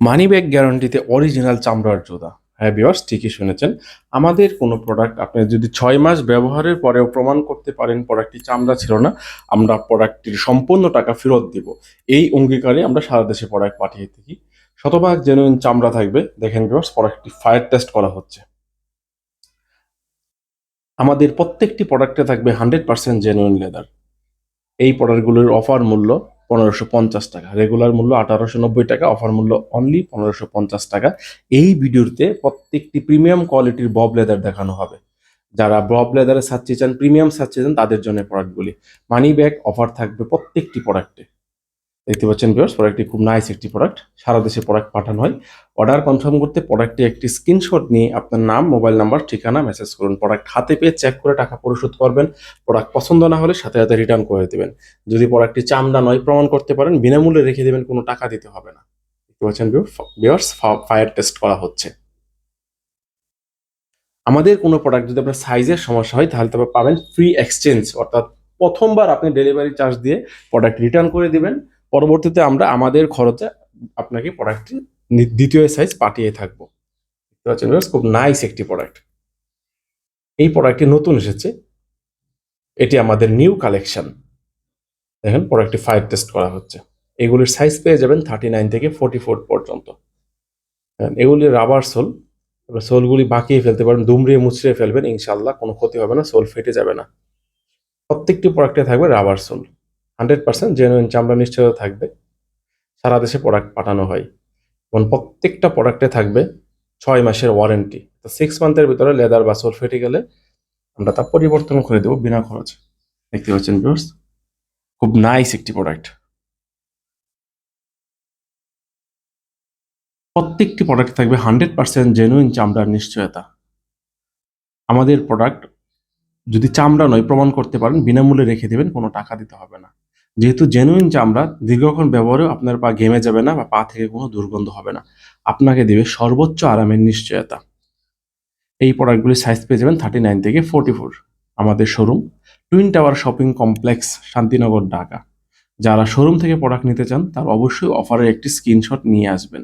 Money bag গ্যারান্টিতে original চামড়ার জুতা। হ্যাঁ বিয়ার্স ঠিকই শুনেছেন। আমাদের কোনো প্রোডাক্ট আপনি যদি ছয় মাস ব্যবহারের পরেও প্রমাণ করতে পারেন প্রোডাক্টটি চামড়া ছিল না, আমরা প্রোডাক্টটির সম্পূর্ণ টাকা ফেরত দিব। এই অঙ্গীকারে আমরা সারা দেশে প্রোডাক্ট পাঠিয়ে থাকি। শতভাগ জেনুইন চামড়া থাকবে। দেখেন বিয়ার্স প্রোডাক্টটি ফায়ার টেস্ট করা হচ্ছে। আমাদের প্রত্যেকটি প্রোডাক্টে থাকবে হান্ড্রেড পার্সেন্ট জেনুইন লেদার এই প্রোডাক্টগুলোর অফার মূল্য পনেরোশো পঞ্চাশ টাকা। রেগুলার মূল্য আঠারোশো নব্বই টাকা অফার মূল্য অনলি পনেরোশো পঞ্চাশ টাকা। এই ভিডিওতে প্রত্যেকটি প্রিমিয়াম কোয়ালিটির বব লেদার দেখানো হবে। যারা বব লেদারে সাজছে চান প্রিমিয়াম সাজছে চান, তাদের জন্য প্রোডাক্টগুলি মানি ব্যাগ অফার থাকবে প্রত্যেকটি প্রোডাক্টে দেখতে পাচ্ছেন বিয়ার্স প্রোডাক্টটি খুব নাইস একটি প্রোডাক্ট সারা দেশে প্রোডাক্ট পাঠানো হয়। অর্ডার কনফার্ম করতে প্রোডাক্টটি একটি স্ক্রিনশট নিয়ে আপনার নাম মোবাইল নাম্বার ঠিকানা মেসেজ করুন। প্রোডাক্ট হাতে পেয়ে চেক করে টাকা পরিশোধ করবেন। প্রোডাক্ট পছন্দ না হলে সাথে সাথে রিটার্ন করে দেবেন। যদি প্রোডাক্টটি চামড়া নয়, প্রমাণ করতে পারেন, বিনামূল্যে রেখে দেবেন, কোনো টাকা দিতে হবে না। দেখতে পাচ্ছেন বিয়ার্স ফায়ার টেস্ট করা হচ্ছে। আমাদের কোনো প্রোডাক্ট যদি আপনার সাইজের সমস্যা হয়, তাহলে তবে পাবেন ফ্রি এক্সচেঞ্জ অর্থাৎ প্রথমবার আপনি ডেলিভারি চার্জ দিয়ে প্রোডাক্ট রিটার্ন করে দিবেন। পরবর্তীতে আমরা আমাদের খরচে আপনাকে প্রোডাক্টটি দ্বিতীয় সাইজ পাঠিয়ে থাকব। খুব নাইস একটি প্রোডাক্ট এই প্রোডাক্টটি নতুন এসেছে। এটি আমাদের নিউ কালেকশন দেখেন প্রোডাক্টটি ফায়ার টেস্ট করা হচ্ছে। এগুলির সাইজ পেয়ে যাবেন থার্টি নাইন থেকে ফোর্টি ফোর পর্যন্ত এগুলি রাবার সোল এবার সোলগুলি বাঁকিয়ে ফেলতে পারেন, দুমড়িয়ে মুচড়িয়ে ফেলবেন ইনশাল্লাহ কোনো ক্ষতি হবে না সোল ফেটে যাবে না। প্রত্যেকটি প্রোডাক্টে থাকবে rubber sole hundred percent genuine চামড়া নিশ্চয়তা থাকবে। সারা দেশে প্রোডাক্ট পাঠানো হয়। এবং প্রত্যেকটা প্রোডাক্টে থাকবে ছয় মাসের ওয়ারেন্টি তো সিক্স মান্থের ভিতরে লেদার বা সোল ফেটে গেলে আমরা তা পরিবর্তন করে দেবো বিনা খরচে। দেখতে পাচ্ছেন ভিউয়ার্স খুব নাইস একটি প্রোডাক্ট প্রত্যেকটি প্রোডাক্ট থাকবে হান্ড্রেড পার্সেন্ট জেনুইন চামড়ার নিশ্চয়তা। আমাদের প্রোডাক্ট যদি চামড়া নয়, প্রমাণ করতে পারেন, বিনামূল্যে রেখে দেবেন, কোনো টাকা দিতে হবে না। যেহেতু জেনুইন চামড়া দীর্ঘক্ষণ ব্যবহারেও আপনার পা ঘেমে যাবে না বা পা থেকে কোনো দুর্গন্ধ হবে না। আপনাকে দেবে সর্বোচ্চ আরামের নিশ্চয়তা। এই প্রোডাক্টগুলি সাইজ পেয়ে যাবেন থার্টি নাইন থেকে ফোর্টি ফোর আমাদের showroom Twin Tower shopping complex Shantinagar, Dhaka. যারা শোরুম থেকে প্রোডাক্ট নিতে চান, তার অবশ্যই অফারের একটি স্ক্রিনশট নিয়ে আসবেন।